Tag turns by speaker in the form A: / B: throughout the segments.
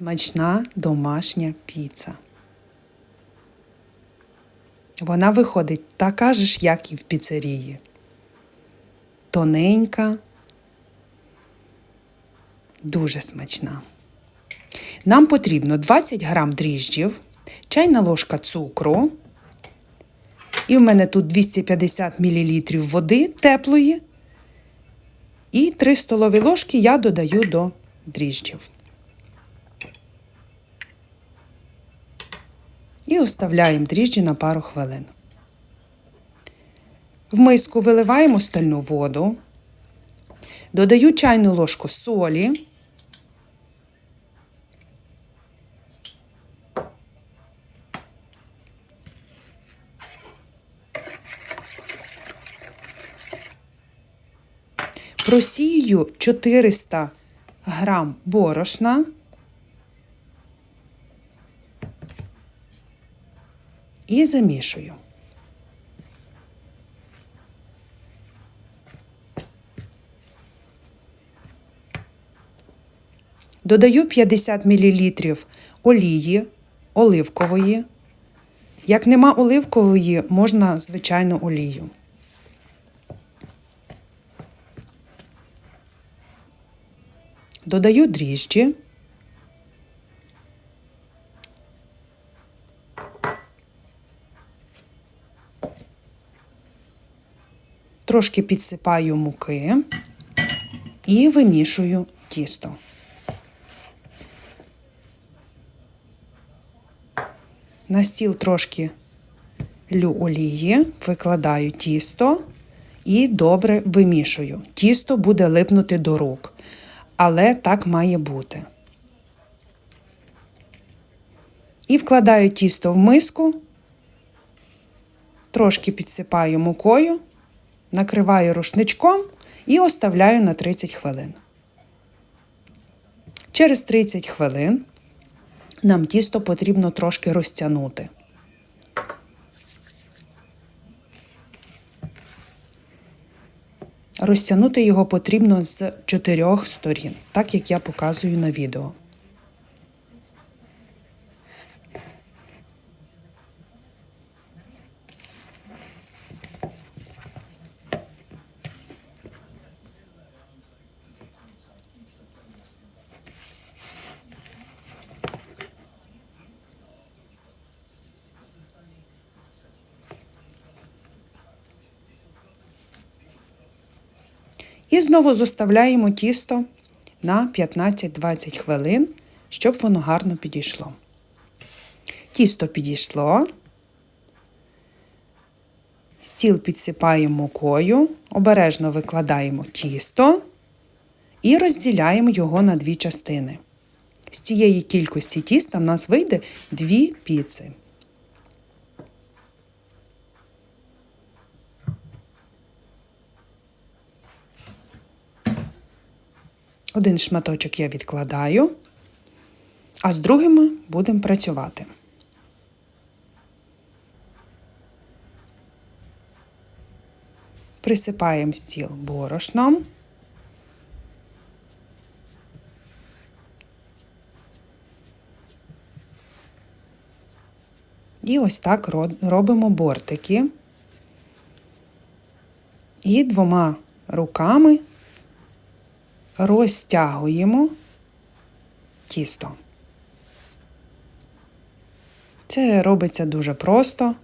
A: смачна домашня піца. Вона виходить така ж, як і в піцерії. Тоненька, дуже смачна. Нам потрібно 20 грам дріжджів, чайна ложка цукру. І в мене тут 250 мл води теплої. І 3 столові ложки я додаю до дріжджів. І оставляємо дріжджі на пару хвилин. В миску виливаємо стальну воду, додаю чайну ложку солі. Просію 400 грам борошна. І замішую. Додаю 50 мл олії оливкової. Як нема оливкової, можна звичайну олію. Додаю дріжджі. Трошки підсипаю муки і вимішую тісто. На стіл трошки лю олії, викладаю тісто і добре вимішую. Тісто буде липнути до рук, але так має бути. І вкладаю тісто в миску, трошки підсипаю мукою накриваю рушничком і оставляю на 30 хвилин. Через 30 хвилин нам тісто потрібно трошки розтягнути. Розтягнути його потрібно з чотирьох сторін, так як я показую на відео. І знову зоставляємо тісто на 15-20 хвилин, щоб воно гарно підійшло. Тісто підійшло. Стіл підсипаємо мукою, обережно викладаємо тісто і розділяємо його на дві частини. З цієї кількості тіста в нас вийде дві піци. Один шматочок я відкладаю, а з другими будемо працювати. Присипаємо стіл борошном. І ось так робимо бортики. І двома руками розтягуємо тісто. Це робиться дуже просто.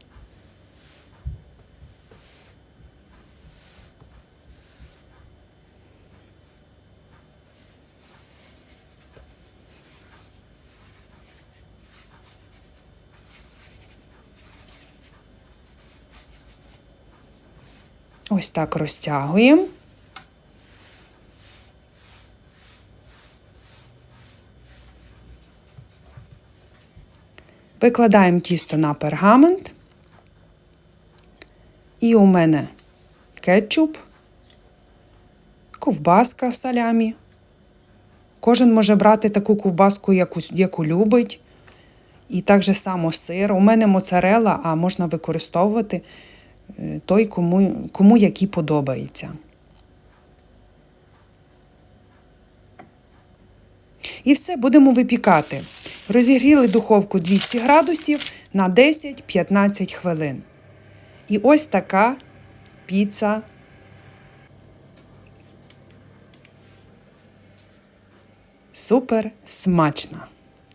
A: Ось так розтягуємо. Викладаємо тісто на пергамент. І у мене кетчуп, ковбаска салямі. Кожен може брати таку ковбаску, яку, яку любить. І так же само сир. У мене моцарела, а можна використовувати е, той, кому, кому який подобається. І все, будемо випікати. Розігріли духовку 200 градусів на 10-15 хвилин. І ось така піца. Супер смачна!